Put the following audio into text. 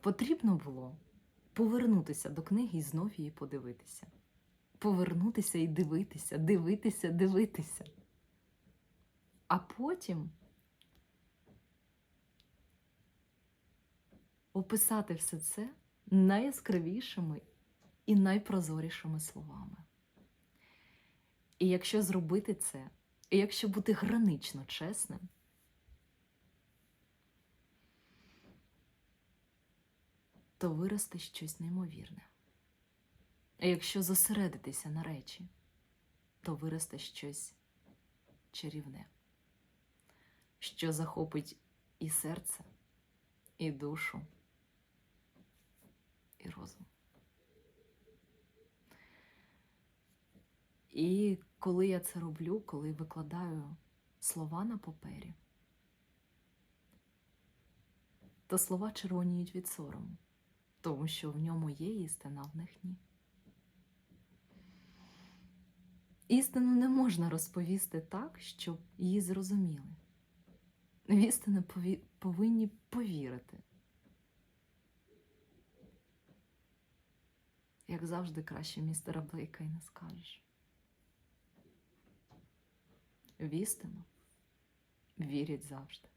потрібно було повернутися до книги і знов її подивитися. Повернутися і дивитися, дивитися, дивитися. А потім описати все це найяскравішими і найпрозорішими словами. І якщо зробити це, і якщо бути гранично чесним, то виросте щось неймовірне. А якщо зосередитися на речі, то виросте щось чарівне, що захопить і серце, і душу, і розум. І коли я це роблю, коли викладаю слова на папері, то слова червоніють від сорому, тому що в ньому є істина, в них ні. Істину не можна розповісти так, щоб її зрозуміли. В істину повинні повірити. Як завжди, краще містера Блейка і не скажеш. В істину вірять завжди.